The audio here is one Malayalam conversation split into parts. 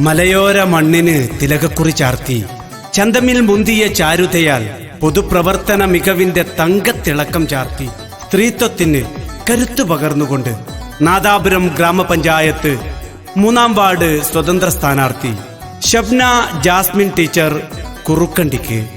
മലയോര മണ്ണിന് തിലകക്കുറി ചാർത്തി. ചന്തമിൽ മുന്തിയ ചാരുതയാൽ പൊതുപ്രവർത്തന മികവിന്റെ തങ്കത്തിളക്കം ചാർത്തി. സ്ത്രീത്വത്തിന് കരുത്തു പകർന്നുകൊണ്ട് നാദാപുരം ഗ്രാമപഞ്ചായത്ത് മൂന്നാം വാർഡ് സ്വതന്ത്ര സ്ഥാനാർത്ഥി. ഷബ്ന ജാസ്മിൻ ടീച്ചർ കുറുക്കണ്ടിക്ക്.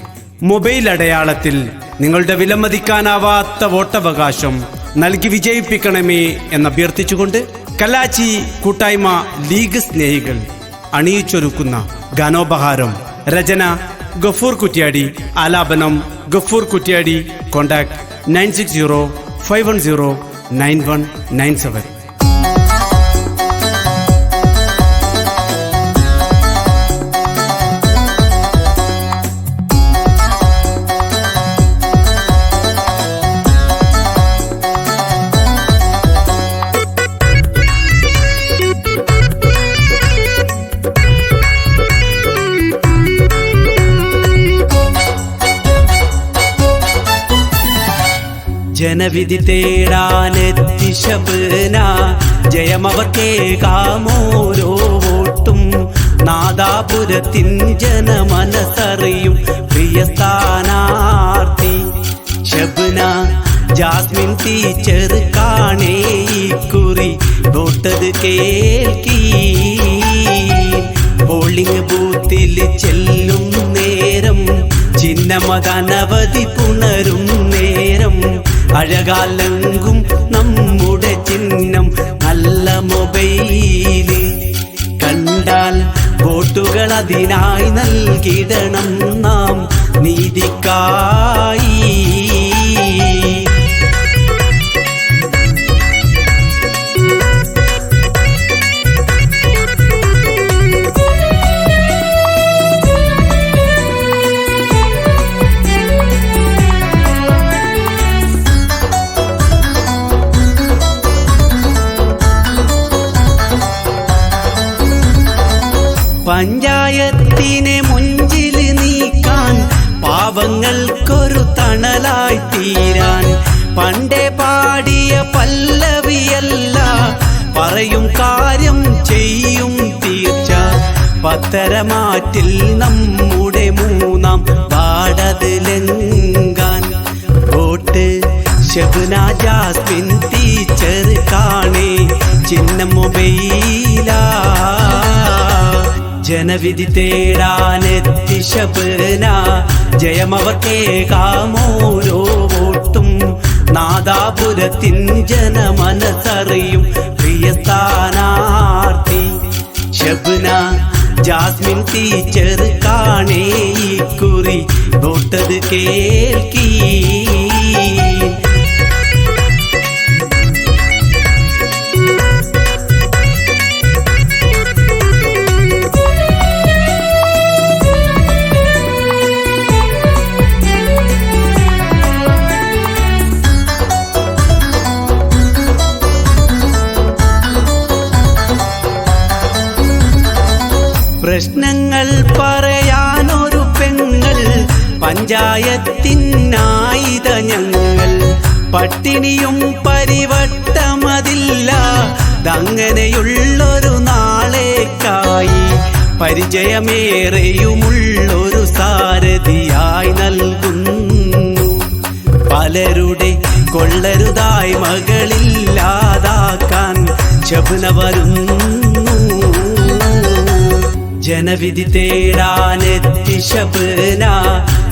മൊബൈൽ അടയാളത്തിൽ നിങ്ങളുടെ വിലമതിക്കാനാവാത്ത വോട്ടവകാശം നൽകി വിജയിപ്പിക്കണമേ എന്നഭ്യർത്ഥിച്ചുകൊണ്ട് കലാച്ചി കൂട്ടായ്മ ലീഗ് സ്നേഹികൾ അണിയിച്ചൊരുക്കുന്ന ഗാനോപഹാരം. രചന ഗഫൂർ കുറ്റ്യാടി. ആലാപനം Gafoor Kuttiady. Contact nine six zero five one zero nine one nine seven. ജനവിധി തേടാനെത്തി ശബന. ജയമവർക്കേകാമോരോ വോട്ടും. നാദാപുരത്തിൻ ജനമനസറിയും പ്രിയ സ്ഥാനാർത്ഥി. ശബന ജാസ്മിൻ ടീച്ചർ കാണേ കുറി. തൊട്ടത് കേൾക്കി. പോളിംഗ് ബൂത്തിൽ ചെല്ലും നേരം. ചിഹ്നമതനവധി പുണരും നേരം. അഴകാലങ്കും നമ്മുടെ ചിഹ്നം നല്ല മൊബൈലിൽ കണ്ടാൽ വോട്ടുകൾ അതിനായി നൽകിടണം നാം. നീതിക്കായി പഞ്ചായത്തിനെ മുഞ്ചിൽ നീക്കാൻ പാവങ്ങൾക്കൊരു തണലായി തീരാൻ. പണ്ടേ പാടിയ പല്ലവിയല്ല പറയും കാര്യം ചെയ്യും തീർച്ച. പത്തരമാറ്റിൽ നമ്മുടെ മൂന്നാം ജനവിധി തേടാനെത്തി ശബന. ജയമവർക്കേകാമോരോ വോട്ടും നാദാപുരത്തിൻ ജനമനസറിയും പ്രിയ സ്ഥാനാർത്ഥി. ശബന ജാസ്മിൻ ടീച്ചർ കാണേ ഈ കുറി. തൊട്ടത് കേൾക്കീ പ്രശ്നങ്ങൾ പറയാനൊരു പെങ്ങൾ. പഞ്ചായത്തിനായിത ഞങ്ങൾ. പട്ടിണിയും പരിവട്ടമതില്ല. അങ്ങനെയുള്ളൊരു നാളേക്കായി പരിചയമേറെയുമുള്ളൊരു സാരഥിയായി നൽകുന്നു. പലരുടെ കൊള്ളരുതായി മകളില്ലാതാക്കാൻ ശബന വരുന്നു. ജനവിധി തേടാനെത്തി ശബന.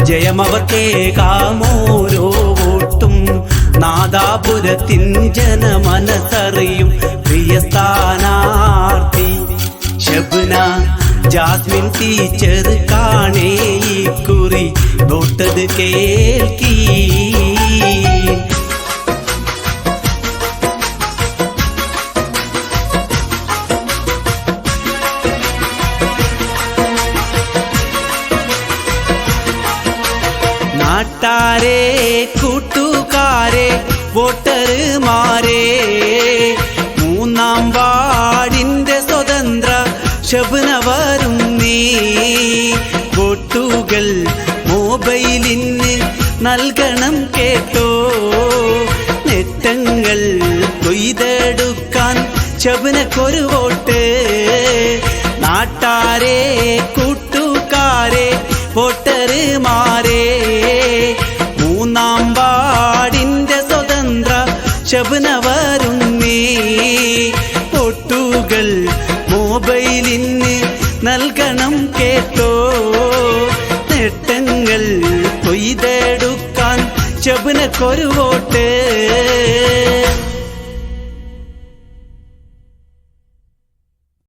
ജയമവർക്കേകാമോരോ വോട്ടും. നാദാപുരത്തിൻ ജനമനസറിയും പ്രിയ സ്ഥാനാർത്ഥി. ശബന ജാസ്മിൻ ടീച്ചർ കാണേ കുറി. വോട്ടത് കേൾക്കീ. നാട്ടാരെ കൂട്ടുകാരെ വോട്ടർമാരെ. മൂന്നാം വാർഡിന്റെ സ്വതന്ത്ര ശബന വരും നീ. വോട്ടുകൾ മൊബൈലിന് നൽകണം കേട്ടോ. നെട്ടങ്ങൾ കൊയ്തെടുക്കാൻ ശബനക്കൊരു വോട്ട്. നാട്ട നാട്ടാരെ കൂട്ടുകാരെ വോട്ടർമാരെ ശബന വരുന്നേ പൊട്ടുകൾ മൊബൈലിന് നൽകണം കേട്ടോ. നേട്ടങ്ങൾ കൊയ്തെടുക്കാൻ ശബനക്കൊരു വോട്ട്